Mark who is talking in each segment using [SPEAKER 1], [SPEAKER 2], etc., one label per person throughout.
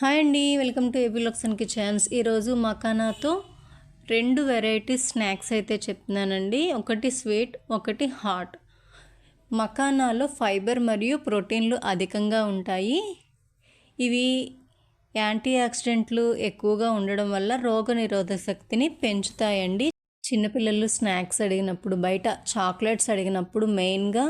[SPEAKER 1] Hi అండి welcome to ఏపీలాక్స్ and kitchens. ఈరోజు మకానాతో రెండు వెరైటీస్ స్నాక్స్ అయితే చెప్తున్నానండి. ఒకటి స్వీట్ ఒకటి హాట్. మకానాలో ఫైబర్ మరియు ప్రోటీన్లు అధికంగా ఉంటాయి. ఇవి యాంటీ ఆక్సిడెంట్లు ఎక్కువగా ఉండడం వల్ల రోగ నిరోధక శక్తిని పెంచుతాయండి. చిన్నపిల్లలు స్నాక్స్ అడిగినప్పుడు బయట చాక్లెట్స్ అడిగినప్పుడు మెయిన్గా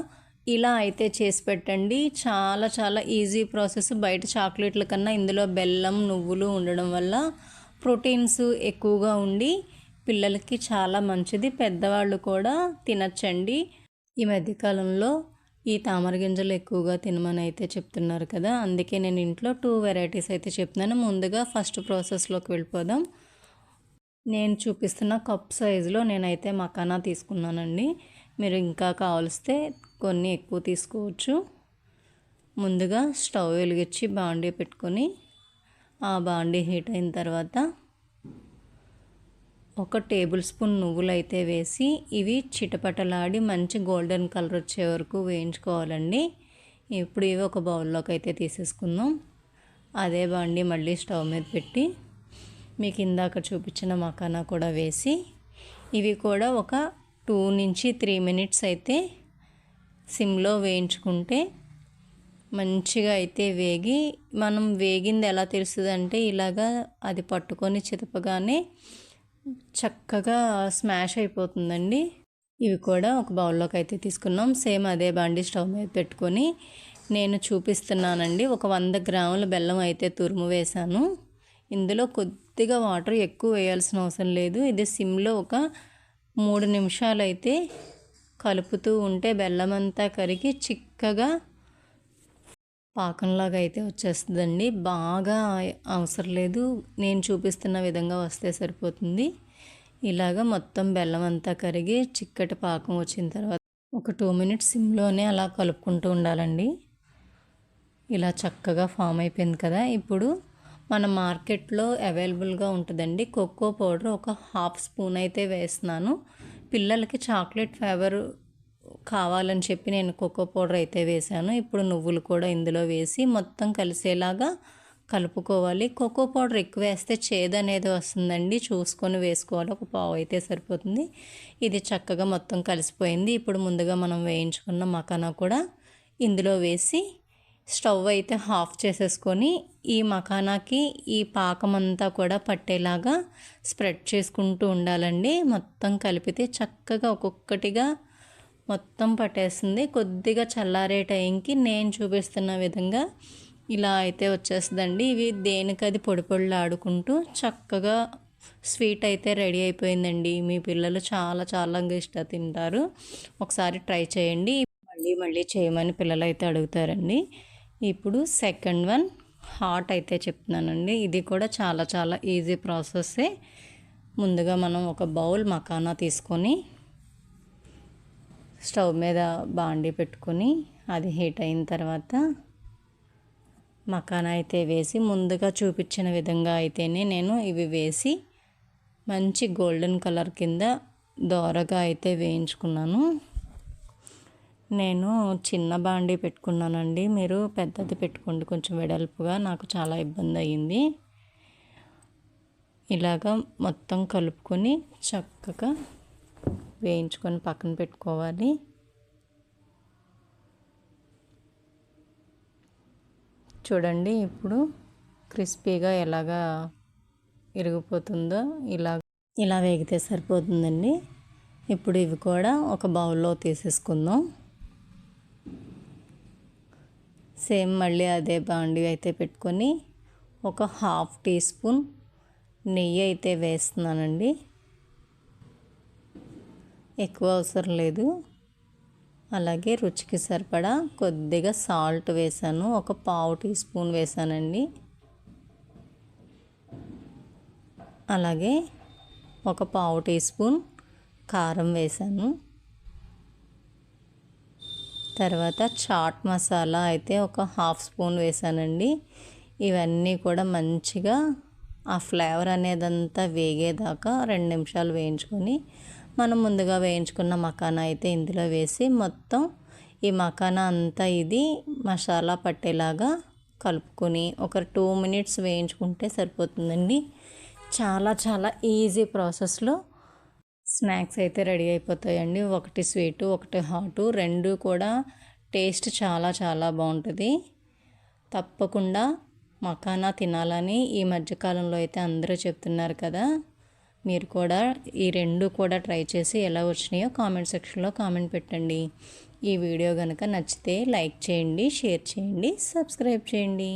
[SPEAKER 1] ఇలా అయితే చేసి పెట్టండి. చాలా చాలా ఈజీ ప్రాసెస్ బయట చాక్లెట్ల కన్నా ఇందులో బెల్లం నువ్వులు ఉండడం వల్ల ప్రోటీన్స్ ఎక్కువగా ఉండి పిల్లలకి చాలా మంచిది. పెద్దవాళ్ళు కూడా తినచ్చండి. ఈ మధ్యకాలంలో ఈ తామర గింజలు ఎక్కువగా తినమని అయితే చెప్తున్నారు కదా. అందుకే నేను ఇంట్లో టూ వెరైటీస్ అయితే చెప్తున్నాను. ముందుగా ఫస్ట్ ప్రాసెస్లోకి వెళ్ళిపోదాం. నేను చూపిస్తున్న కప్ సైజులో నేనైతే మకానా తీసుకున్నానండి. మీరు ఇంకా కావలిస్తే కొన్ని ఎక్కువ తీసుకోవచ్చు. ముందుగా స్టవ్ వెలిగించి బాండీ పెట్టుకొని ఆ బాండీ హీట్ అయిన తర్వాత ఒక టేబుల్ స్పూన్ నువ్వులు అయితే వేసి ఇవి చిటపటలాడి మంచి గోల్డెన్ కలర్ వచ్చే వరకు వేయించుకోవాలండి. ఇప్పుడు ఇవి ఒక బౌల్లోకి అయితే తీసేసుకుందాం. అదే బాండి మళ్ళీ స్టవ్ మీద పెట్టి మీకు ఇందాక చూపించిన మకానా కూడా వేసి ఇవి కూడా ఒక టూ నుంచి త్రీ మినిట్స్ అయితే సిమ్లో వేయించుకుంటే మంచిగా అయితే వేగి మనం వేగింది ఎలా తెలుస్తుంది అంటే ఇలాగా అది పట్టుకొని చితపగానే చక్కగా స్మాష్ అయిపోతుందండి. ఇవి కూడా ఒక బౌల్లోకి అయితే తీసుకున్నాం. సేమ్ అదే బండి స్టవ్ మీద పెట్టుకొని నేను చూపిస్తున్నానండి. ఒక వంద గ్రాముల బెల్లం అయితే తురుము వేశాను. ఇందులో కొద్దిగా వాటర్ ఎక్కువ వేయాల్సిన అవసరం లేదు. ఇది సిమ్లో ఒక మూడు నిమిషాలు అయితే కలుపుతూ ఉంటే బెల్లం అంతా కరిగి చిక్కగా పాకంలాగా అయితే వచ్చేస్తుందండి. బాగా అవసరం లేదు. నేను చూపిస్తున్న విధంగా వస్తే సరిపోతుంది. ఇలాగ మొత్తం బెల్లం అంతా కరిగి చిక్కటి పాకం వచ్చిన తర్వాత ఒక టూ మినిట్స్ సిమ్లోనే అలా కలుపుకుంటూ ఉండాలండి. ఇలా చక్కగా ఫామ్ అయిపోయింది కదా. ఇప్పుడు మన మార్కెట్లో అవైలబుల్గా ఉంటుందండి. కోకో పౌడర్ ఒక హాఫ్ స్పూన్ అయితే వేస్తున్నాను. పిల్లలకి చాక్లెట్ ఫ్లేవర్ కావాలని చెప్పి నేను కోకో పౌడర్ అయితే వేసాను ఇప్పుడు నువ్వులు కూడా ఇందులో వేసి మొత్తం కలిసేలాగా కలుపుకోవాలి. కోకో పౌడర్ ఎక్కువ వేస్తే చేదు అనేది వస్తుందండి. చూసుకొని వేసుకోవాలి. ఒక పావు అయితే సరిపోతుంది. ఇది చక్కగా మొత్తం కలిసిపోయింది. ఇప్పుడు ముందుగా మనం వేయించుకున్న మకానా కూడా ఇందులో వేసి స్టవ్ అయితే హాఫ్ చేసేసుకొని ఈ మకానాకి ఈ పాకం అంతా కూడా పట్టేలాగా స్ప్రెడ్ చేసుకుంటూ ఉండాలండి. మొత్తం కలిపితే చక్కగా ఒక్కొక్కటిగా మొత్తం పట్టేస్తుంది. కొద్దిగా చల్లారే టైంకి నేను చూపిస్తున్న విధంగా ఇలా అయితే వచ్చేస్తుందండి. ఇవి దేనికది పొడి పొడిలు ఆడుకుంటూ చక్కగా స్వీట్ అయితే రెడీ అయిపోయిందండి. మీ పిల్లలు చాలా చాలా ఇష్టం తింటారు. ఒకసారి ట్రై చేయండి. మళ్ళీ మళ్ళీ చేయమని పిల్లలు అయితే అడుగుతారండి. ఇప్పుడు సెకండ్ వన్ హాట్ అయితే చెప్తున్నానండి. ఇది కూడా చాలా చాలా ఈజీ ప్రాసెస్సే ముందుగా మనం ఒక బౌల్ మకానా తీసుకొని స్టవ్ మీద బాండి పెట్టుకొని అది హీట్ అయిన తర్వాత మకానా అయితే వేసి ముందుగా చూపించిన విధంగా అయితేనే నేను ఇవి వేసి మంచి గోల్డెన్ కలర్ కింద దోరగా అయితే వేయించుకున్నాను. నేను చిన్న బాండీ పెట్టుకున్నానండి. మీరు పెద్దది పెట్టుకోండి కొంచెం వెడల్పుగా. నాకు చాలా ఇబ్బంది అయ్యింది. ఇలాగా మొత్తం కలుపుకొని చక్కగా వేయించుకొని పక్కన పెట్టుకోవాలి. చూడండి ఇప్పుడు క్రిస్పీగా ఎలాగా ఇరిగిపోతుందో ఇలా ఇలా వేగితే సరిపోతుందండి. ఇప్పుడు ఇవి కూడా ఒక బౌల్లో తీసేసుకుందాం. సేమ్ మళ్ళీ అదే బాండి అయితే పెట్టుకొని ఒక హాఫ్ టీ స్పూన్ నెయ్యి అయితే వేస్తున్నానండి. ఎక్కువ అవసరం లేదు. అలాగే రుచికి సరిపడా కొద్దిగా సాల్ట్ వేసాను. ఒక పావు టీ స్పూన్ వేసానండి. అలాగే ఒక పావు టీ స్పూన్ కారం వేసాను. తర్వాత చాట్ మసాలా అయితే ఒక హాఫ్ స్పూన్ వేసానండి. ఇవన్నీ కూడా మంచిగా ఆ ఫ్లేవర్ అనేదంతా వేగేదాకా రెండు నిమిషాలు వేయించుకొని మనం ముందుగా వేయించుకున్న మకానా అయితే ఇందులో వేసి మొత్తం ఈ మకానా అంతా ఇది మసాలా పట్టేలాగా కలుపుకొని ఒక టూ మినిట్స్ వేయించుకుంటే సరిపోతుందండి. చాలా చాలా ఈజీ ప్రాసెస్లో స్నాక్స్ అయితే రెడీ అయిపోతాయండి. ఒకటి స్వీటు ఒకటి హాటు. రెండు కూడా టేస్ట్ చాలా చాలా బాగుంటుంది. తప్పకుండా మకానా తినాలని ఈ మధ్యకాలంలో అయితే అందరూ చెప్తున్నారు కదా. మీరు కూడా ఈ రెండు కూడా ట్రై చేసి ఎలా వచ్చినాయో కామెంట్ సెక్షన్లో కామెంట్ పెట్టండి. ఈ వీడియో కనుక నచ్చితే లైక్ చేయండి షేర్ చేయండి సబ్స్క్రైబ్ చేయండి.